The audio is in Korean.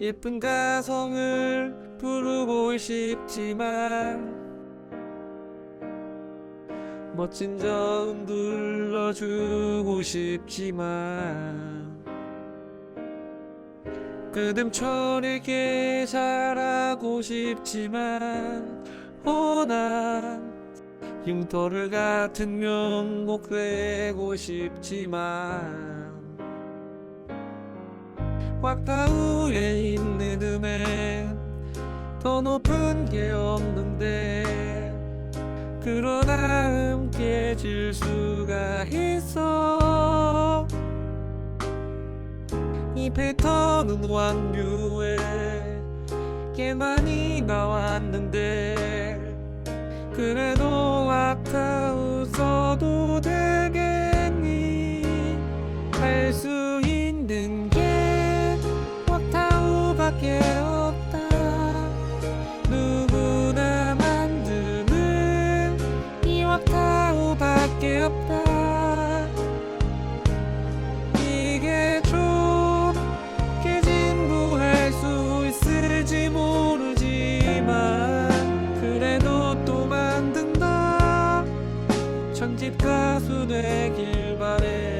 예쁜 가성을 부르고 싶지만 멋진 점 둘러주고 싶지만 그듬철에게 잘하고 싶지만 호난 흉터를 같은 명곡 되고 싶지만 왁타우에 있는 음엔 더 높은 게 없는데 그러나 함께 질 수가 있어. 이 패턴은 완뷰에 꽤 많이 나왔는데 그래도 왁타 왁타우밖에 없다. 누구나 만드는 이 왁타우밖에 없다. 이게 좋게 진부할 수 있을지 모르지만 그래도 또 만든다. 천집 가수 되길 바래